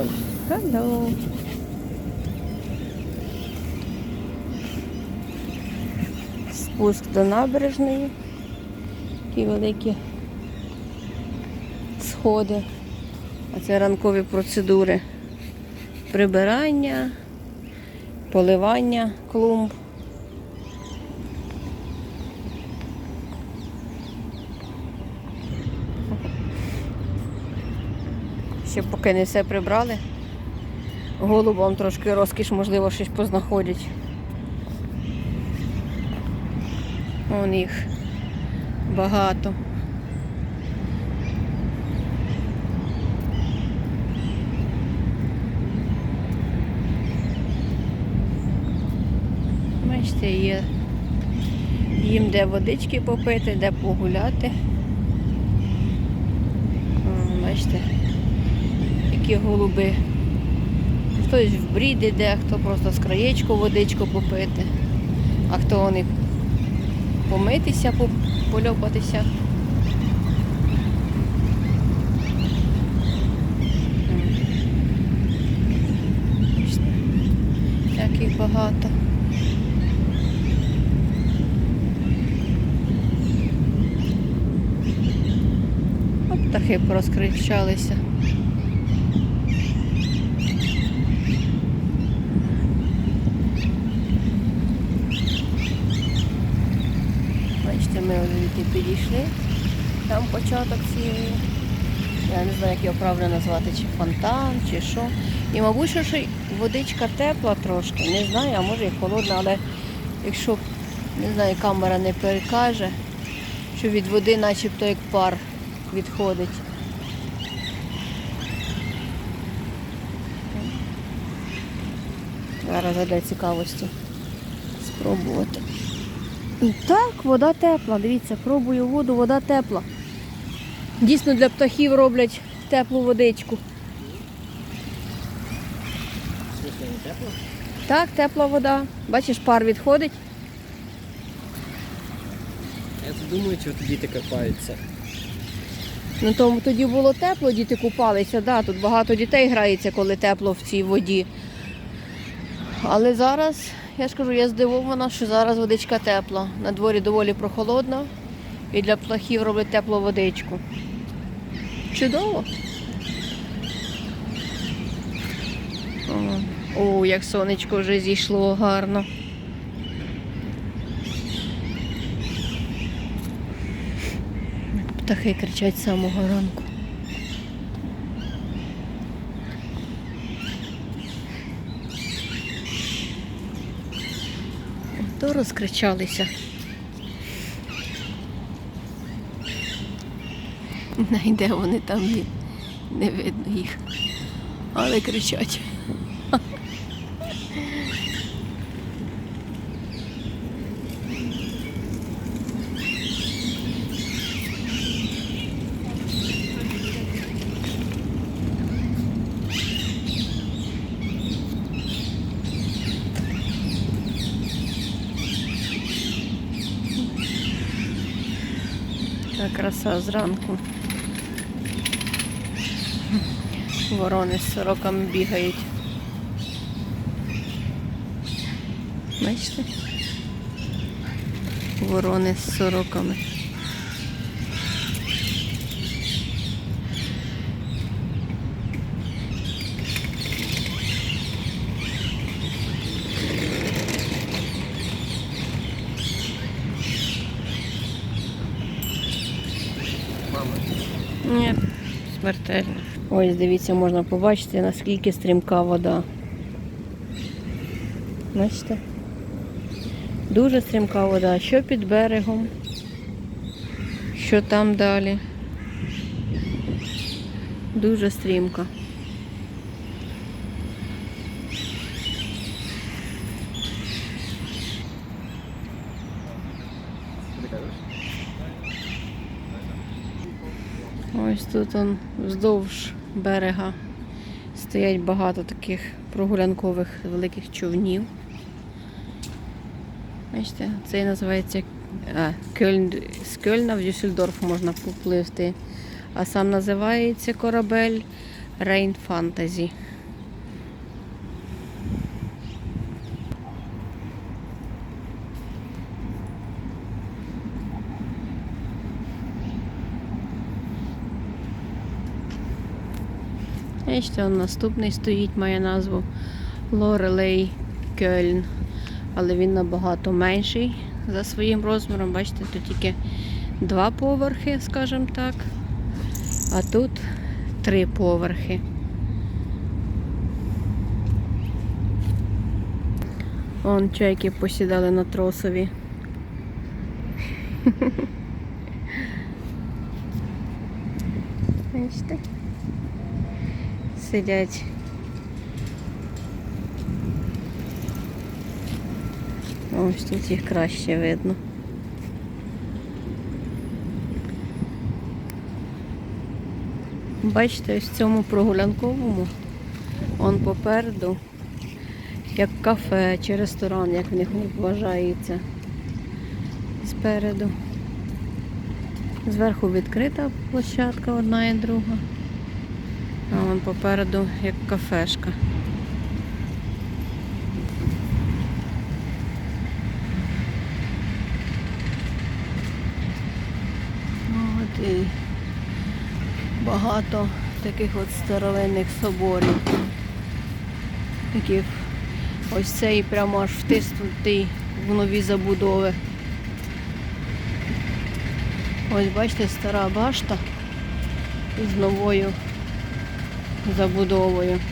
Hello. Спуск до набережної. Такі великі сходи. А це ранкові процедури. Прибирання, поливання клумб. Ще поки не все прибрали. Голубам трошки розкіш, можливо, щось познаходять. Вон їх багато. Бачите, є їм де водички попити, де погуляти. Бачите, які голуби. Хтось в брід іде, хто просто з краєчку водичку попити, а хто вони помитися, польопатися. Всяких багато. Птахи порозкричалися. Підійшли. Там початок цієї. Я не знаю, як його правильно назвати, чи фонтан, чи що. І, мабуть, що водичка тепла трошки. Не знаю, а може і холодна, але якщо не знаю, камера не перекаже, що від води начебто як пар відходить. Зараз задай цікавості спробувати. І так, вода тепла. Дивіться, пробую воду, вода тепла. Дійсно для птахів роблять теплу водичку. Тепло? Так, тепла вода. Бачиш, пар відходить. Я тут думаю, чого діти копаються. Ну тому тоді було тепло, діти купалися. Да, тут багато дітей грається, коли тепло в цій воді. Але зараз, я ж кажу, я здивована, що зараз водичка тепла. На дворі доволі прохолодно. І для птахів роблять теплу водичку. Чудово. О, як сонечко вже зійшло гарно. Птахи кричать з самого ранку. То розкричалися. Найде вони там. Не видно їх. Але кричать. Така краса зранку. Ворони з сороками бігають. Бачите? Ворони з сороками. Ні, смертельно. Ось дивіться, можна побачити, наскільки стрімка вода. Бачите? Дуже стрімка вода. Що під берегом, що там далі. Дуже стрімка. Ось тут он вздовж берега стоять багато таких прогулянкових великих човнів. Бачите, цей називається а, Кельн, з Кельна в Дюссельдорф можна попливти. А сам називається корабель Rain Fantasy. Бачите, наступний стоїть, має назву Лорелей Кельн. Але він набагато менший за своїм розміром. Бачите, тут тільки два поверхи, скажімо так. А тут три поверхи. Вон чайки посідали на тросові. Бачите? Сидять. Ось тут їх краще видно. Бачите, ось в цьому прогулянковому, он попереду, як кафе чи ресторан, як в них вважається. Спереду. Зверху відкрита площадка одна і друга. А вон попереду як кафешка. От і багато таких от старовинних соборів. Які ось цей прямо аж втиснутий в нові забудови. Ось бачите, стара башта з новою забудовою.